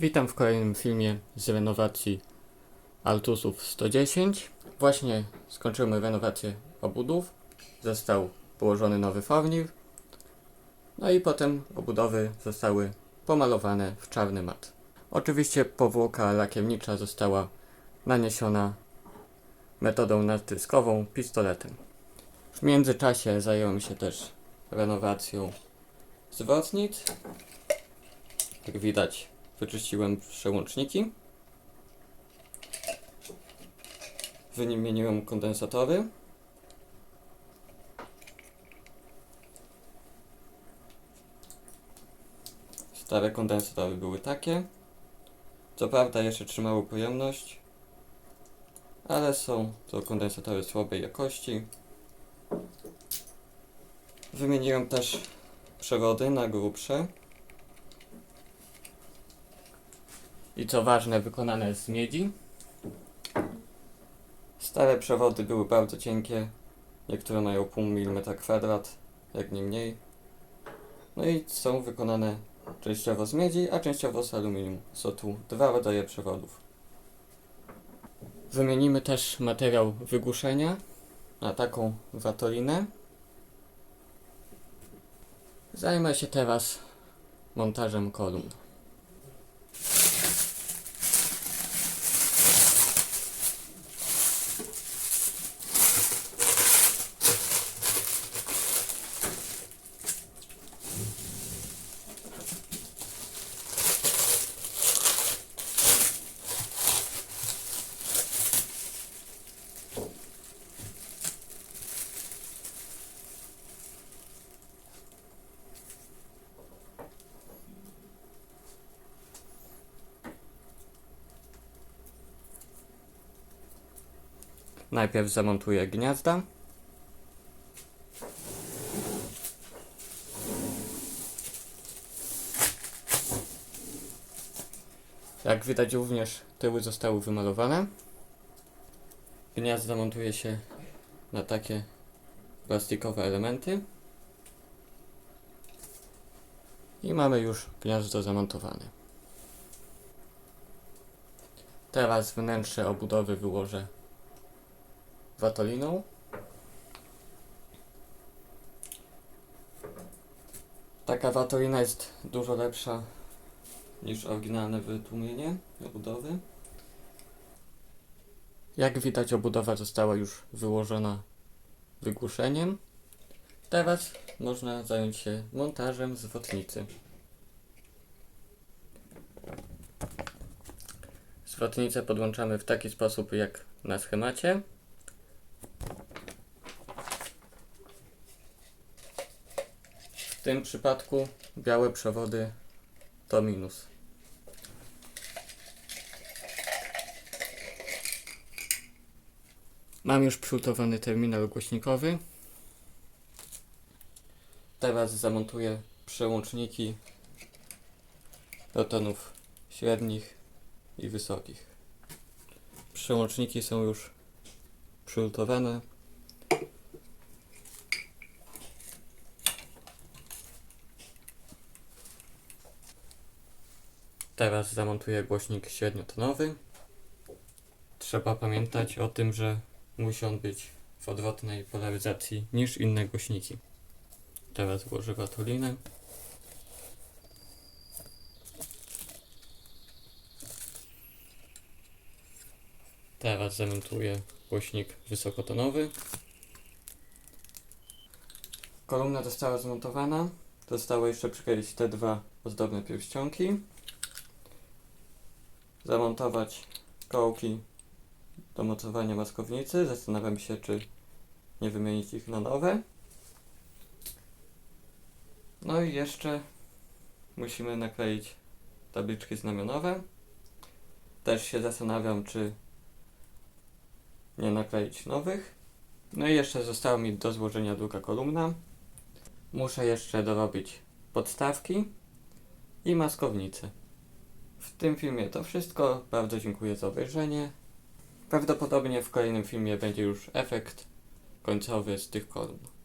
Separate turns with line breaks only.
Witam w kolejnym filmie z renowacji Altusów 110. Właśnie skończymy renowację obudów. Został położony nowy fornir. No i potem obudowy zostały pomalowane w czarny mat. Oczywiście powłoka lakiernicza została naniesiona metodą natyskową pistoletem. W międzyczasie zająłem się też renowacją zwrotnic. Jak widać, wyczyściłem przełączniki. Wymieniłem kondensatory. Stare kondensatory były takie. Co prawda jeszcze trzymały pojemność, ale są to kondensatory słabej jakości. Wymieniłem też przewody na grubsze. I co ważne, wykonane z miedzi. Stare przewody były bardzo cienkie. Niektóre mają pół milimetra kwadrat, jak nie mniej. No i są wykonane częściowo z miedzi, a częściowo z aluminium. Są tu dwa rodzaje przewodów. Wymienimy też materiał wygłuszenia na taką watolinę. Zajmę się teraz montażem kolumn. Najpierw zamontuję gniazda. Jak widać również tyły zostały wymalowane. Gniazda montuje się na takie plastikowe elementy. I mamy już gniazdo zamontowane. Teraz wnętrze obudowy wyłożę watoliną. Taka watolina jest dużo lepsza niż oryginalne wytłumienie obudowy. Jak widać obudowa została już wyłożona wygłuszeniem. Teraz można zająć się montażem zwrotnicy. Zwrotnicę podłączamy w taki sposób jak na schemacie. Tym przypadku białe przewody to minus. Mam już przygotowany terminal głośnikowy. Teraz zamontuję przełączniki do tonów średnich i wysokich. Przełączniki są już przygotowane. Teraz zamontuję głośnik średniotonowy. Trzeba pamiętać o tym, że musi on być w odwrotnej polaryzacji niż inne głośniki. Teraz włożę watolinę. Teraz zamontuję głośnik wysokotonowy. Kolumna została zmontowana. Zostało jeszcze przykleić te dwa ozdobne pierścionki zamontować kołki do mocowania maskownicy. Zastanawiam się, czy nie wymienić ich na nowe. No i jeszcze musimy nakleić tabliczki znamionowe. Też się zastanawiam, czy nie nakleić nowych. No i jeszcze została mi do złożenia druga kolumna. Muszę jeszcze dorobić podstawki i maskownicę. W tym filmie to wszystko. Bardzo dziękuję za obejrzenie. Prawdopodobnie w kolejnym filmie będzie już efekt końcowy z tych kolumn.